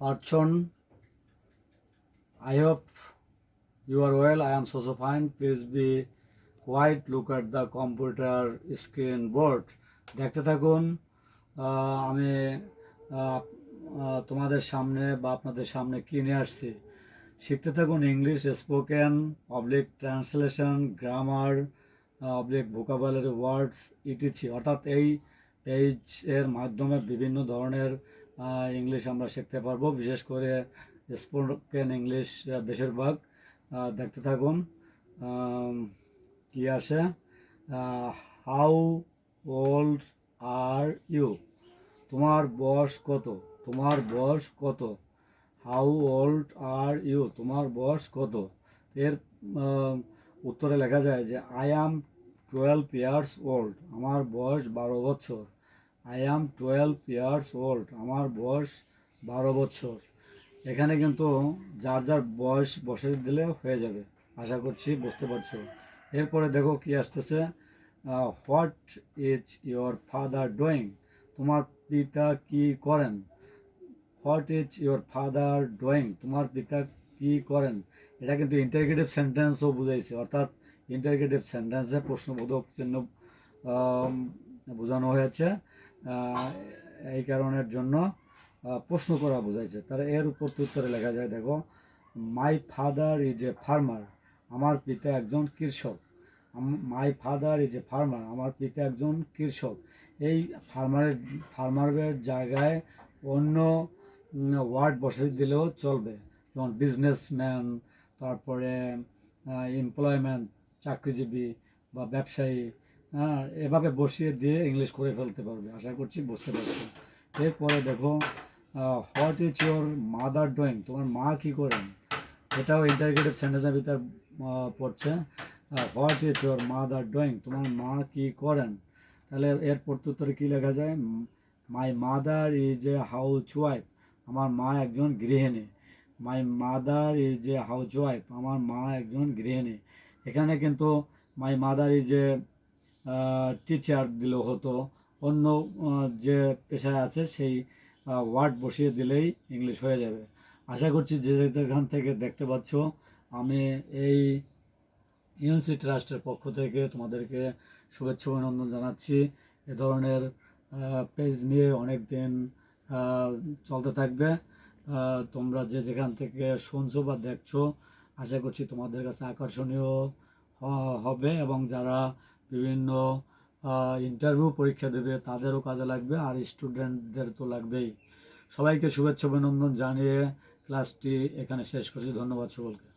Archon. I hope you are well. I am so fine. Please be quiet. Look at the computer screen board. দেখতে থাকুন আমি তোমাদের সামনে বা আপনাদের সামনে কি নিয়ে আসছি শিখতে থাকুন English spoken oblique translation grammar oblique vocabulary words etc অর্থাৎ এই পেজ এর মাধ্যমে বিভিন্ন ধরনের ইংলিশ আমরা শিখতে পারব। বিশেষ করে স্পোকেন ইংলিশ বেশিরভাগ দেখতে থাকুন। কি আসে? হাউ ওল্ড আর ইউ তোমার বয়স কত? তোমার বয়স কত? হাউ ওল্ড আর ইউ তোমার বয়স কত? এর উত্তরে লেখা যায় যে I am twelve years old আমার বয়স বারো বছর। I am twelve years old আমার বয়স বারো বছর। এখানে কিন্তু যার যার বয়স বসে দিলে হয়ে যাবে। আশা করছি বুঝতে পারছ। এরপরে দেখো কি আসতেছে। What is your father doing তোমার পিতা কি করেন? What is your father doing তোমার পিতা কি করেন? এটা কিন্তু ইন্টারগেটিভ সেন্টেন্সও বুঝাইছে। অর্থাৎ ইন্টারগেটিভ সেন্টেন্সে প্রশ্নবোধক চিহ্ন বোঝানো হয়েছে। এই কারণের জন্য প্রশ্ন করা বোঝাইছে। তারা এর উপর উত্তরে লেখা যায়, দেখো my father is a farmer আমার পিতা একজন কৃষক। My father is a farmer আমার পিতা একজন কৃষক। এই ফার্মারের ফার্মারের জায়গায় অন্য ওয়ার্ড বসে দিলেও চলবে। যেমন বিজনেসম্যান তারপরে এমপ্লয়মেন্ট চাকরিজীবী বা ব্যবসায়ী হ্যাঁ এভাবে বসিয়ে দিয়ে ইংলিশ করে ফেলতে পারবে, আশা করছি বুঝতে পারছ। এরপরে দেখো what is your mother drawing তোমার মা কি করেন? এটাও ইন্টারগেটিভ সেন্টেন্সের ভিতর পড়ছে। What is your mother drawing তোমার মা কি করেন? তাহলে এর প্রত্যুত্তরে কী লেখা যায়? My mother is a housewife আমার মা একজন গৃহিণী। My mother is a housewife আমার মা একজন গৃহিণী। এখানে কিন্তু my mother is a teacher দিলেও হতো। অন্য যে পেশায় আছে সেই ওয়ার্ড বসিয়ে দিলেই ইংলিশ হয়ে যাবে। আশা করছি যে যেখান থেকে দেখতে পাচ্ছ, আমি এই ইউনিসি ট্রাস্টের পক্ষ থেকে তোমাদেরকে শুভেচ্ছা অভিনন্দন জানাচ্ছি। এ ধরনের পেজ নিয়ে অনেক দিন চলতে থাকবে। তোমরা যে যেখান থেকে শুনছো বা দেখছ, আশা করছি তোমাদের কাছে আকর্ষণীয় হবে এবং যারা বিভিন্ন ইন্টারভিউ পরীক্ষা দেবে, তাদেরও কাজে লাগবে আর স্টুডেন্টদের তো লাগবেই। সবাইকে শুভেচ্ছা অভিনন্দন জানিয়ে ক্লাসটি এখানে শেষ করছি। ধন্যবাদ সকলকে।